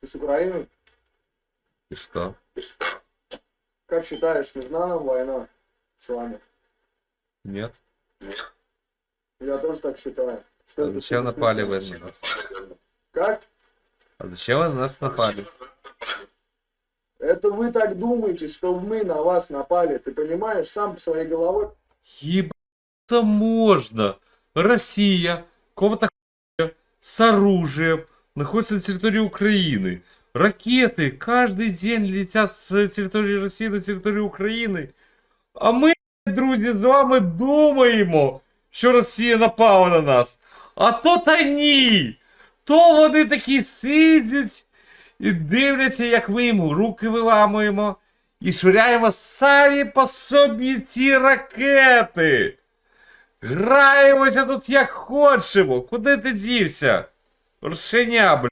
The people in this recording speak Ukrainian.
Ты с Украины? И что? Как считаешь, нужна нам война с вами? Нет? Я тоже так считаю. Что А зачем напали вы на нас? Как? А зачем вы на нас напали? Это вы так думаете, что мы на вас напали. Ты понимаешь, сам своей головой Ебаться можно. Россия, кого-то с оружием, находится на территории Украины. Ракеты каждый день летят с території Росії на територію України. А ми, друзі, з вами думаємо, що Росія напала на нас. А то та ні. То вони такі сидять і дивляться, як ми їм руки виламуємо і швиряємо самі по собі ці ракети. Граємося тут як хочемо. Куди ти дівся? reseñable